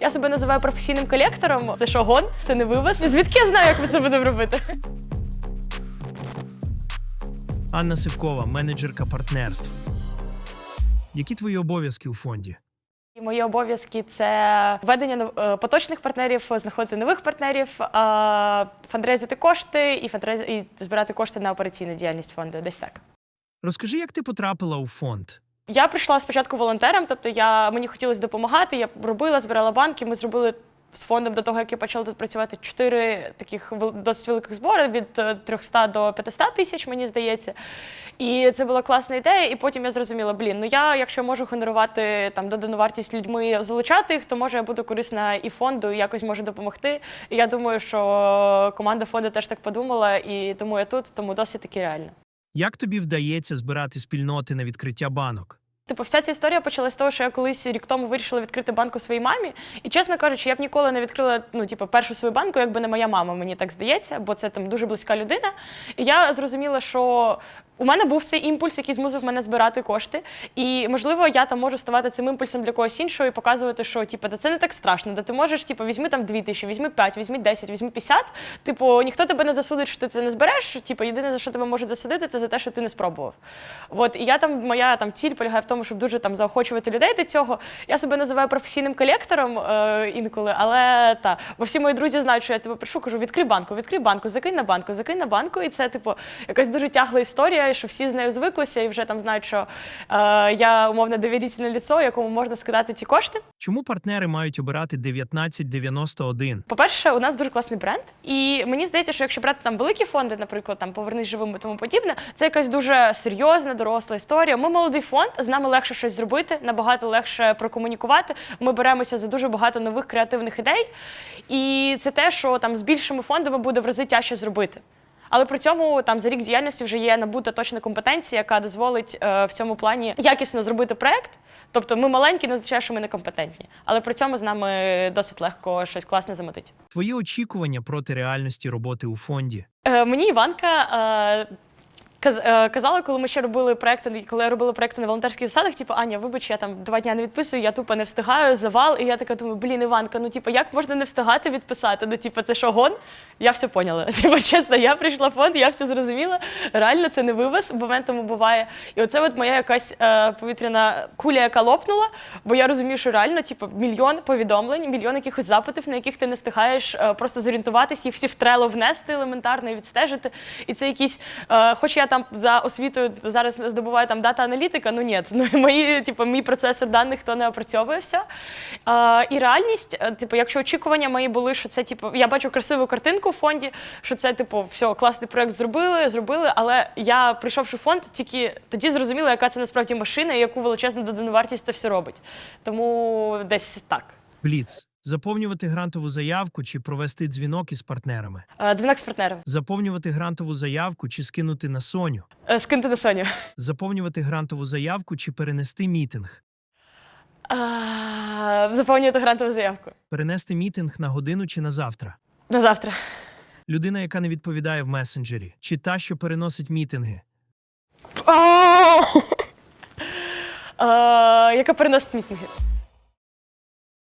Я себе називаю професійним колектором. Це що, гон? Це не вивез. Звідки я знаю, як ми це будемо робити? Анна Сивкова, менеджерка партнерств. Які твої обов'язки у фонді? І мої обов'язки це введення нов- е, поточних партнерів, знаходити нових партнерів, а, фандрейзити кошти і фандрейз... і збирати кошти на операційну діяльність фонду. Десь так. Розкажи, як ти потрапила у фонд? Я прийшла спочатку волонтером, тобто я мені хотілося допомагати. Я робила, збирала банки. Ми зробили з фондом до того, як я почала тут працювати, чотири таких досить великих збори від е, 300 до 500 тисяч, мені здається. І це була класна ідея. І потім я зрозуміла, блін, ну я, якщо можу генерувати там додану вартість людьми, залучати їх, то може я буду корисна і фонду, і якось можу допомогти. І я думаю, що команда фонду теж так подумала, і тому я тут, тому досить таки реально. Як тобі вдається збирати спільноти на відкриття банок? Типу, вся ця історія почалась з того, що я колись рік тому вирішила відкрити банку своїй мамі. І чесно кажучи, я б ніколи не відкрила ну, типу, першу свою банку, якби не моя мама, мені так здається, бо це там дуже близька людина. І я зрозуміла, що у мене був цей імпульс, який змусив мене збирати кошти. І можливо, я там можу ставати цим імпульсом для когось іншого і показувати, що типу, да це не так страшно, да ти можеш, типу, візьми там 2 тисячі, візьми 5, візьми 10, візьми 50. Типу, ніхто тебе не засудить, що ти це не збереш. Типу, єдине, за що тебе можуть засудити, це за те, що ти не спробував. От і я там, моя там ціль полягає в тому, щоб дуже там заохочувати людей до цього. Я себе називаю професійним колектором е, інколи, але та, бо всі мої друзі знають, що я тебе прошу, кажу, відкрий банку, відкрий банку, закинь на банку, закинь на банку. І це, типу, якась дуже тягла історія, що всі з нею звиклися і вже там знають, що е, я умовно довірительне ліцо, якому можна скидати ті кошти. Чому партнери мають обирати 1991? По-перше, у нас дуже класний бренд, і мені здається, що якщо брати там великі фонди, наприклад, там повернись живим і тому подібне, це якась дуже серйозна, доросла історія. Ми молодий фонд, з нами легше щось зробити, набагато легше прокомунікувати. Ми беремося за дуже багато нових креативних ідей. І це те, що там з більшими фондами буде в рази тяжче зробити. Але при цьому там за рік діяльності вже є набута точна компетенція, яка дозволить е, в цьому плані якісно зробити проект. Тобто ми маленькі, не означає, що ми не компетентні, Але при цьому з нами досить легко щось класне замотить. Твої очікування проти реальності роботи у фонді? Е, мені Іванка е, казала, коли ми ще робили проекти, коли я робила проекти на волонтерських засадах, типу, Аня, вибач, я там два дня не відписую, я тупо не встигаю, завал. І я така думаю, блін, Іванка, ну типу, як можна не встигати відписати? Ну, типу, це що, гон? Я все поняла. Типу, чесно, я прийшла в фонд, я все зрозуміла. Реально це не вивез, моментами буває. І оце от моя якась е, повітряна куля, яка лопнула, бо я розумію, що реально, типу, мільйон повідомлень, мільйон якихось запитів, на яких ти не встигаєш е, просто зорієнтуватись, їх всі в трело внести елементарно і відстежити. І це якісь, е, хоч я там за освітою зараз здобуваю там дата-аналітика, ну ні, ну мої, типу, мій процесор даних то не опрацьовує все. Е, і реальність, е, типу, якщо очікування мої були, що це типу, я бачу красиву картинку в фонді, що це, типу, все, класний проект зробили, зробили, але я, прийшовши в фонд, тільки тоді зрозуміла, яка це насправді машина і яку величезну додану вартість це все робить. Тому десь так. Бліц. Заповнювати грантову заявку чи провести дзвінок із партнерами? Е, Дзвінок з партнером. Заповнювати грантову заявку чи скинути на Соню? Е, Скиньте на Соню. Заповнювати грантову заявку чи перенести мітинг? А, Заповнювати грантову заявку. Перенести мітинг на годину чи на завтра? На завтра. Людина, яка не відповідає в месенджері, чи та, що переносить мітинги? Е, Яка переносить мітинги.